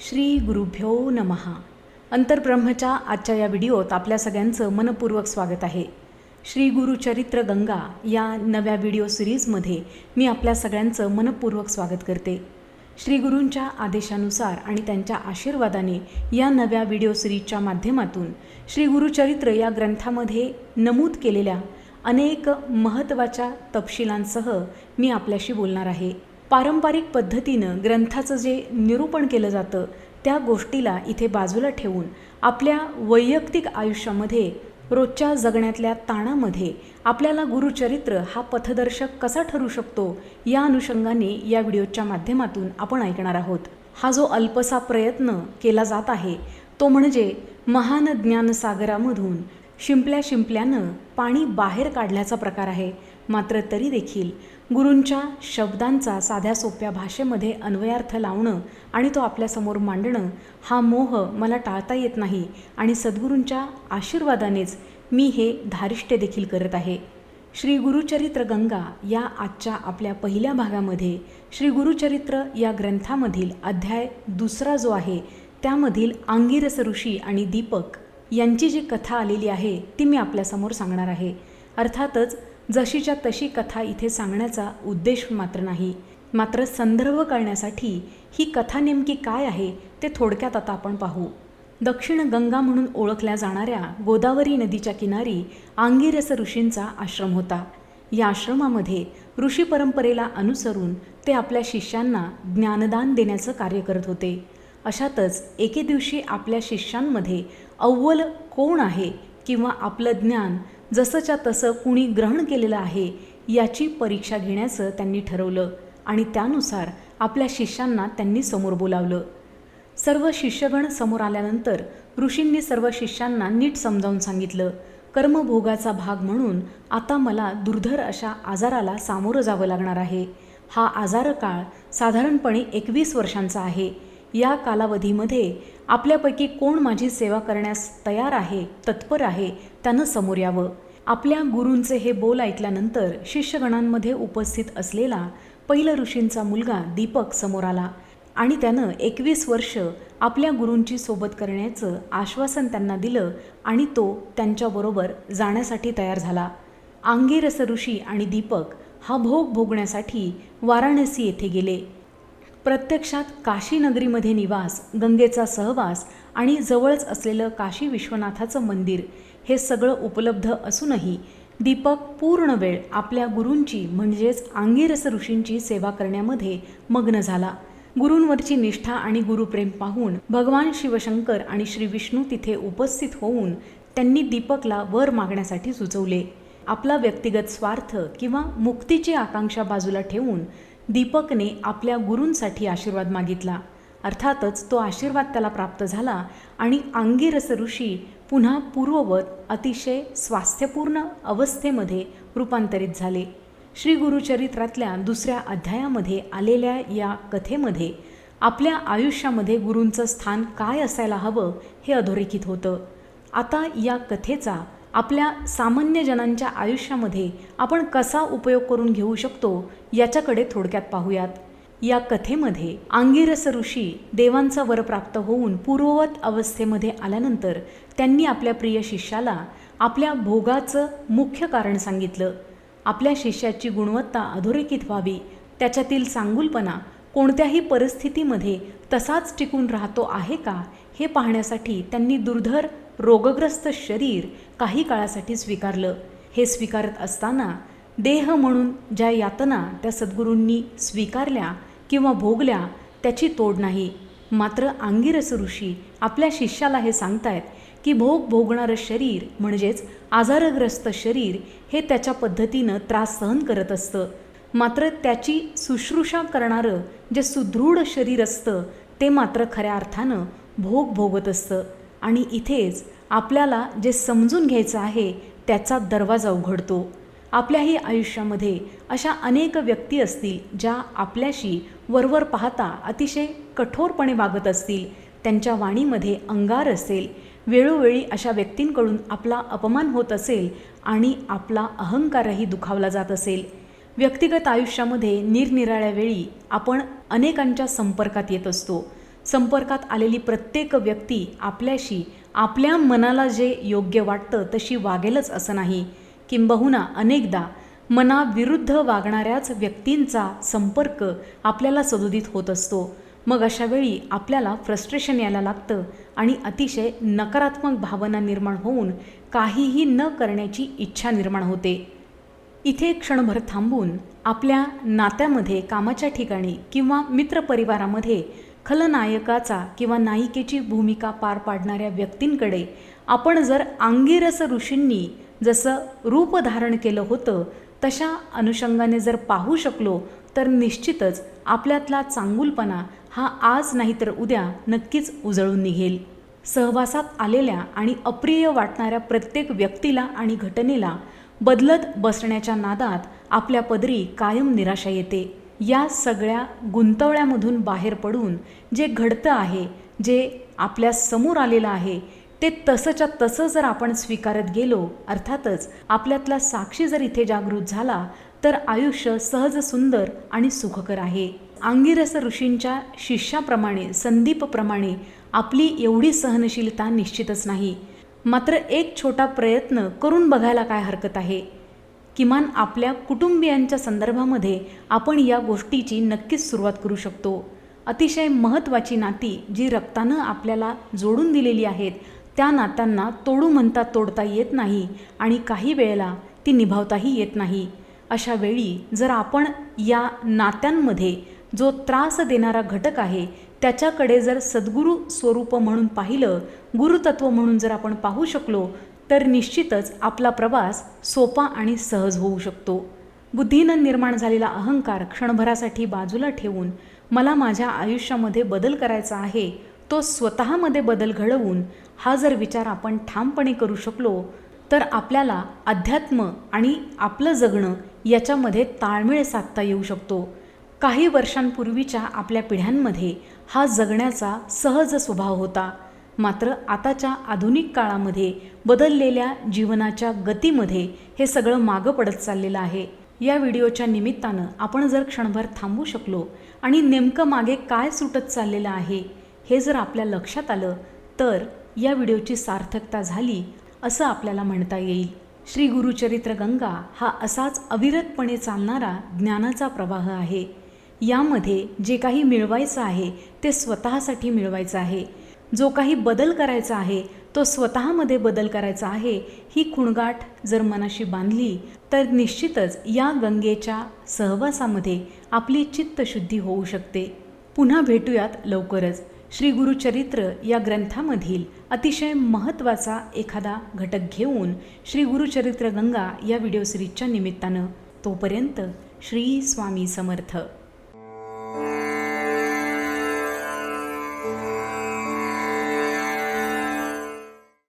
श्री गुरुभ्यो नमहा अंतर्ब्रह्मच्या आजच्या या व्हिडिओत आपल्या सगळ्यांचं मनपूर्वक स्वागत आहे. श्री गुरुचरित्र गंगा या नव्या व्हिडिओ सिरीजमध्ये मी आपल्या सगळ्यांचं मनपूर्वक स्वागत करते. श्री गुरूंच्या आदेशानुसार आणि त्यांच्या आशीर्वादाने या नव्या व्हिडिओ सिरीजच्या माध्यमातून श्री गुरुचरित्र या ग्रंथामध्ये नमूद केलेल्या अनेक महत्त्वाच्या तपशिलांसह मी आपल्याशी बोलणार आहे. पारंपरिक पद्धतीनं ग्रंथाचं जे निरूपण केलं जातं त्या गोष्टीला इथे बाजूला ठेवून आपल्या वैयक्तिक आयुष्यामध्ये रोजच्या जगण्यातल्या ताणामध्ये आपल्याला गुरुचरित्र हा पथदर्शक कसा ठरू शकतो या अनुषंगाने या व्हिडिओच्या माध्यमातून आपण ऐकणार आहोत. हा जो अल्पसा प्रयत्न केला जात आहे तो म्हणजे महान ज्ञानसागरामधून शिंपल्या शिंपल्यानं पाणी बाहेर काढल्याचा प्रकार आहे. मात्र तरी देखील गुरूंच्या शब्दांचा साध्या सोप्या भाषेमध्ये अन्वयार्थ लावणं आणि तो आपल्यासमोर मांडणं हा मोह मला टाळता येत नाही आणि सद्गुरूंच्या आशीर्वादानेच मी हे धारिष्ट्य देखील करत आहे. श्री गुरुचरित्र गंगा या आजच्या आपल्या पहिल्या भागामध्ये श्री गुरुचरित्र या ग्रंथामधील अध्याय दुसरा जो आहे त्यामधील आंगिरस ऋषी आणि दीपक यांची जी कथा आलेली आहे ती मी आपल्यासमोर सांगणार आहे. अर्थातच जशीच्या तशी कथा इथे सांगण्याचा उद्देश मात्र नाही. मात्र संदर्भ करण्यासाठी ही कथा नेमकी काय आहे ते थोडक्यात आता आपण पाहू. दक्षिण गंगा म्हणून ओळखल्या जाणाऱ्या गोदावरी नदीच्या किनारी आंगिरस ऋषींचा आश्रम होता. या आश्रमामध्ये ऋषी परंपरेला अनुसरून ते आपल्या शिष्यांना ज्ञानदान देण्याचं कार्य करत होते. अशातच एके दिवशी आपल्या शिष्यांमध्ये अव्वल कोण आहे किंवा आपलं ज्ञान जसंच्या तसं कुणी ग्रहण केलेलं आहे याची परीक्षा घेण्याचं त्यांनी ठरवलं आणि त्यानुसार आपल्या शिष्यांना त्यांनी समोर बोलावलं. सर्व शिष्यगण समोर आल्यानंतर ऋषींनी सर्व शिष्यांना नीट समजावून सांगितलं. कर्मभोगाचा भाग म्हणून आता मला दुर्धर अशा आजाराला सामोरं जावं लागणार आहे. हा आजार काळ साधारणपणे एकवीस वर्षांचा आहे. या कालावधीमध्ये आपल्यापैकी कोण माझी सेवा करण्यास तयार आहे तत्पर आहे त्यानं समोर यावं. आपल्या गुरूंचे हे बोल ऐकल्यानंतर शिष्यगणांमध्ये उपस्थित असलेला पहिलं ऋषींचा मुलगा दीपक समोर आला आणि त्यानं एकवीस वर्ष आपल्या गुरूंची सोबत करण्याचं आश्वासन त्यांना दिलं आणि तो त्यांच्याबरोबर जाण्यासाठी तयार झाला. आंगेरस ऋषी आणि दीपक हा भोग भोगण्यासाठी वाराणसी येथे गेले. प्रत्यक्षात काशी नगरीमध्ये निवास गंगेचा सहवास आणि जवळच असलेलं काशी विश्वनाथाचं मंदिर हे सगळं उपलब्ध असूनही दीपक पूर्ण वेळ आपल्या गुरूंची म्हणजेच आंगिरस ऋषींची सेवा करण्यामध्ये मग्न झाला. गुरूंवरची निष्ठा आणि गुरुप्रेम पाहून भगवान शिवशंकर आणि श्री विष्णू तिथे उपस्थित होऊन त्यांनी दीपकला वर मागण्यासाठी सुचवले. आपला व्यक्तिगत स्वार्थ किंवा मुक्तीची आकांक्षा बाजूला ठेवून दीपकने आपल्या गुरूंसाठी आशीर्वाद मागितला. अर्थातच तो आशीर्वाद त्याला प्राप्त झाला आणि आंगिरस ऋषी पुन्हा पूर्ववत अतिशय स्वास्थ्यपूर्ण अवस्थेमध्ये रूपांतरित झाले. श्री गुरुचरित्रातल्या दुसऱ्या अध्यायामध्ये आलेल्या या कथेमध्ये आपल्या आयुष्यामध्ये गुरूंचं स्थान काय असायला हवं हे अधोरेखित होतं. आता या कथेचा आपल्या सामान्य जनांच्या आयुष्यामध्ये आपण कसा उपयोग करून घेऊ शकतो याच्याकडे थोडक्यात पाहूयात. या कथेमध्ये आंगिरस ऋषी देवांचा वर प्राप्त होऊन पूर्ववत अवस्थेमध्ये आल्यानंतर त्यांनी आपल्या प्रिय शिष्याला आपल्या भोगाचं मुख्य कारण सांगितलं. आपल्या शिष्याची गुणवत्ता अधोरेखित व्हावी त्याच्यातील चांगुलपणा कोणत्याही परिस्थितीमध्ये तसाच टिकून राहतो आहे का हे पाहण्यासाठी त्यांनी दुर्धर रोगग्रस्त शरीर काही काळासाठी स्वीकारलं. हे स्वीकारत असताना देह म्हणून ज्या यातना त्या सद्गुरूंनी स्वीकारल्या किंवा भोगल्या त्याची तोड नाही. मात्र आंगिरस ऋषी आपल्या शिष्याला हे सांगतायत की भोग भोगणारं शरीर म्हणजेच आजारग्रस्त शरीर हे त्याच्या पद्धतीनं त्रास सहन करत असतं. मात्र त्याची शुश्रूषा करणारं जे सुदृढ शरीर असतं ते मात्र खऱ्या अर्थानं भोग भोगत असतं. आणि इथेच आपल्याला जे समजून घ्यायचं आहे त्याचा दरवाजा उघडतो. आपल्याही आयुष्यामध्ये अशा अनेक व्यक्ती असतील ज्या आपल्याशी वरवर पाहता अतिशय कठोरपणे वागत असतील त्यांच्या वाणीमध्ये अंगार असेल वेळोवेळी अशा व्यक्तींकडून आपला अपमान होत असेल आणि आपला अहंकारही दुखावला जात असेल. व्यक्तिगत आयुष्यामध्ये निरनिराळ्या वेळी आपण अनेकांच्या संपर्कात येत असतो. संपर्कात आलेली प्रत्येक व्यक्ती आपल्याशी आपल्या मनाला जे योग्य वाटतं तशी वागेलच असं नाही. किंबहुना अनेकदा मनाविरुद्ध वागणाऱ्याच व्यक्तींचा संपर्क आपल्याला सदोदित होत असतो. मग अशावेळी आपल्याला फ्रस्ट्रेशन यायला लागतं आणि अतिशय नकारात्मक भावना निर्माण होऊन काहीही न करण्याची इच्छा निर्माण होते. इथे क्षणभर थांबून आपल्या नात्यामध्ये कामाच्या ठिकाणी किंवा मित्रपरिवारामध्ये खलनायकाचा किंवा नायिकेची भूमिका पार पाडणाऱ्या व्यक्तींकडे आपण जर अंगिरस ऋषींनी जसं रूप धारण केलं होतं तशा अनुषंगाने जर पाहू शकलो तर निश्चितच आपल्यातला चांगुलपणा हा आज नाही तर उद्या नक्कीच उजळून निघेल. सहवासात आलेल्या आणि अप्रिय वाटणाऱ्या प्रत्येक व्यक्तीला आणि घटनेला बदलत बसण्याच्या नादात आपल्या पदरी कायम निराशा येते. या सगळ्या गुंतवळ्यामधून बाहेर पडून जे घडतं आहे जे आपल्यासमोर आलेलं आहे ते तसंच्या तसं जर आपण स्वीकारत गेलो अर्थातच आपल्यातला साक्षी जर इथे जागृत झाला तर आयुष्य सहज सुंदर आणि सुखकर आहे. अंगिरस ऋषींच्या शिष्याप्रमाणे संदीपप्रमाणे आपली एवढी सहनशीलता निश्चितच नाही. मात्र एक छोटा प्रयत्न करून बघायला काय हरकत आहे? किमान आपल्या कुटुंबियांच्या संदर्भामध्ये आपण या गोष्टीची नक्कीच सुरुवात करू शकतो. अतिशय महत्त्वाची नाती जी रक्तानं आपल्याला जोडून दिलेली आहेत त्या नात्यांना तोडू म्हणता तोडता येत नाही आणि काही वेळेला ती निभावताही येत नाही. अशा वेळी जर आपण या नात्यांमध्ये जो त्रास देणारा घटक आहे त्याच्याकडे जर सद्गुरू स्वरूप म्हणून पाहिलं गुरुतत्व म्हणून जर आपण पाहू शकलो तर निश्चितच आपला प्रवास सोपा आणि सहज होऊ शकतो. बुद्धीनं निर्माण झालेला अहंकार क्षणभरासाठी बाजूला ठेवून मला माझ्या आयुष्यामध्ये बदल करायचा आहे तो स्वतःमध्ये बदल घडवून हा जर विचार आपण ठामपणे करू शकलो तर आपल्याला अध्यात्म आणि आपलं जगणं याच्यामध्ये ताळमेळ साधता येऊ शकतो. काही वर्षांपूर्वीच्या आपल्या पिढ्यांमध्ये हा जगण्याचा सहज स्वभाव होता. मात्र आताच्या आधुनिक काळामध्ये बदललेल्या जीवनाच्या गतीमध्ये हे सगळं मागं पडत चाललेलं आहे. या व्हिडिओच्या निमित्तानं आपण जर क्षणभर थांबू शकलो आणि नेमकं मागे काय सुटत चाललेलं आहे हे जर आपल्या लक्षात आलं तर या व्हिडिओची सार्थकता झाली असं आपल्याला म्हणता येईल. श्री गुरुचरित्र गंगा हा असाच अविरतपणे चालणारा ज्ञानाचा प्रवाह आहे. यामध्ये जे काही मिळवायचं आहे ते स्वतःसाठी मिळवायचं आहे. जो काही बदल करायचा आहे तो स्वतःमध्ये बदल करायचा आहे ही खुणगाठ जर मनाशी बांधली तर निश्चितच या गंगेच्या सहवासामध्ये आपली चित्तशुद्धी होऊ शकते. पुन्हा भेटूयात लवकरच. श्री गुरुचरित्र या ग्रंथामधील अतिशय महत्त्वाचा एखादा घटक घेऊन श्री गुरुचरित्र गंगा या व्हिडिओ सिरीजच्या निमित्तानं तोपर्यंत श्री स्वामी समर्थ.